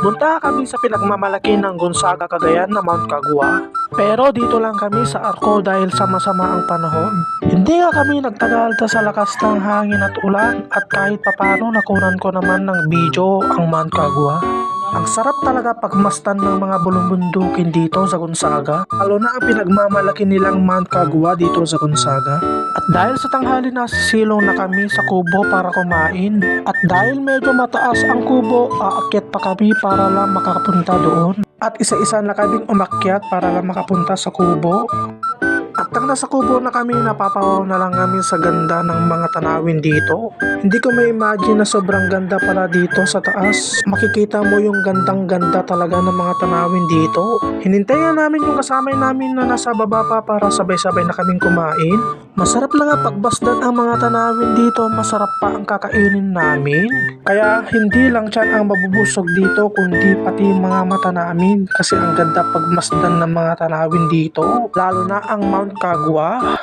Punta kami sa pinagmamalaki ng Gonzaga, Cagayan na Mount Kagwa. Pero dito lang kami sa Arco dahil sa masama ang panahon. Hindi nga kami nagtagal ta sa lakas ng hangin at ulan at kahit papano nakunan ko naman ng video ang Mount Kagwa. Ang sarap talaga pagmastan ng mga bulumbundukin dito sa Gonzaga. Lalo na ang pinagmamalaki nilang Mount Kagwa dito sa Gonzaga. At dahil sa tanghali na silong na kami sa kubo para kumain. At dahil medyo mataas ang kubo, aakyat pa kami para lang makapunta doon. At isa-isa na kaming umakyat para lang makapunta sa kubo. At nang nasa kubo na kami, napapawaw na lang kami sa ganda ng mga tanawin dito. Hindi ko may imagine na sobrang ganda pala dito sa taas. Makikita mo yung gandang ganda talaga ng mga tanawin dito. Hinintayan namin yung kasama namin na nasa baba pa para sabay-sabay na kaming kumain. Masarap na nga pagbasdan ang mga tanawin dito, masarap pa ang kakainin namin. Kaya hindi lang siya ang mabubusog dito kundi pati mga mata namin kasi ang ganda pagmasdan ng mga tanawin dito. Lalo na ang Mount Kagwa.